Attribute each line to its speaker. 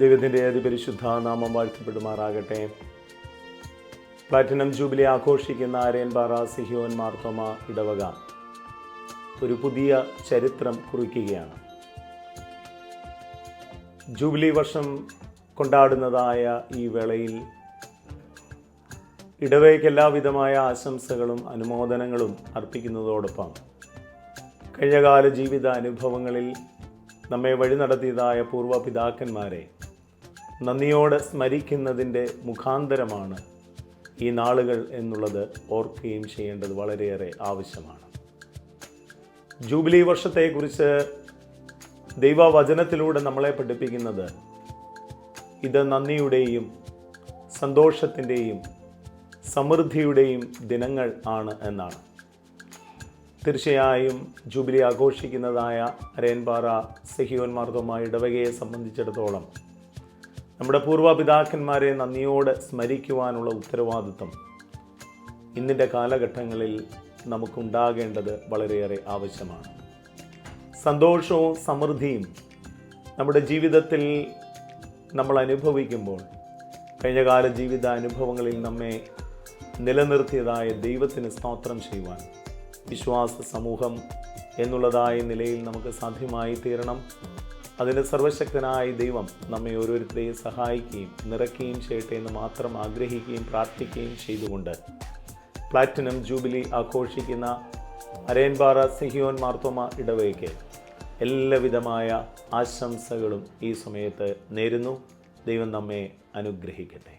Speaker 1: ദൈവത്തിന്റെ അതിപരിശുദ്ധ നാമം വാഴ്ത്തപ്പെടുമാറാകട്ടെ. പ്ലാറ്റിനം ജൂബിലി ആഘോഷിക്കുന്ന ആര്യൻപാറ സിഹിയോൻ മാർത്തോമ ഇടവക. ഒരു പുതിയ ചരിത്രം കുറിക്കുകയാണ്. ജൂബിലി വർഷം കൊണ്ടാടുന്നതായ ഈ വേളയിൽ ഇടവയ്ക്ക് എല്ലാവിധമായ ആശംസകളും അനുമോദനങ്ങളും അർപ്പിക്കുന്നതോടൊപ്പം കഴിഞ്ഞകാല ജീവിത അനുഭവങ്ങളിൽ നമ്മെ വഴി നടത്തിയതായ പൂർവ പിതാക്കന്മാരെ നന്ദിയോടെ സ്മരിക്കുന്നതിന്റെ മുഖാന്തരമാണ് ഈ നാളുകൾ എന്നുള്ളത് ഓർക്കുകയും ചെയ്യേണ്ടത് വളരെയേറെ ആവശ്യമാണ്. ജൂബിലി വർഷത്തെക്കുറിച്ച് ദൈവവചനത്തിലൂടെ നമ്മളെ പഠിപ്പിക്കുന്നത് ഇത് നന്ദിയുടെയും സന്തോഷത്തിന്റെയും സമൃദ്ധിയുടെയും ദിനങ്ങൾ ആണ് എന്നാണ്. തീർച്ചയായും ജൂബിലി ആഘോഷിക്കുന്നതായ അരയൻപാറ സെഹിയോൻ ഇടവകയെ സംബന്ധിച്ചിടത്തോളം നമ്മുടെ പൂർവപിതാക്കന്മാരെ നന്ദിയോടെ സ്മരിക്കുവാനുള്ള ഉത്തരവാദിത്വം ഇന്നിന്റെ കാലഘട്ടങ്ങളിൽ നമുക്കുണ്ടാകേണ്ടത് വളരെയേറെ ആവശ്യമാണ്. സന്തോഷവും സമൃദ്ധിയും നമ്മുടെ ജീവിതത്തിൽ നമ്മൾ അനുഭവിക്കുമ്പോൾ കഴിഞ്ഞകാല ജീവിത അനുഭവങ്ങളിൽ നമ്മെ നിലനിർത്തിയതായ ദൈവത്തിന് സ്തോത്രം ചെയ്യുവാൻ വിശ്വാസ സമൂഹം എന്നുള്ളതായ നിലയിൽ നമുക്ക് സാധ്യമായി തീരണം അതിന് സർവശക്തനായ ദൈവം നമ്മെ ഓരോരുത്തരെയും സഹായിക്കുകയും നിറയ്ക്കുകയും ചെയ്യട്ടെ എന്ന് മാത്രം ആഗ്രഹിക്കുകയും പ്രാർത്ഥിക്കുകയും ചെയ്തുകൊണ്ട് പ്ലാറ്റിനം ജൂബിലി ആഘോഷിക്കുന്ന അരയൻപാറ സിഹിയോൻ മാർത്തോമ ഇടവയ്ക്ക് എല്ലാവിധമായ ആശംസകളും ഈ സമയത്ത് നേരുന്നു. ദൈവം നമ്മെ അനുഗ്രഹിക്കട്ടെ.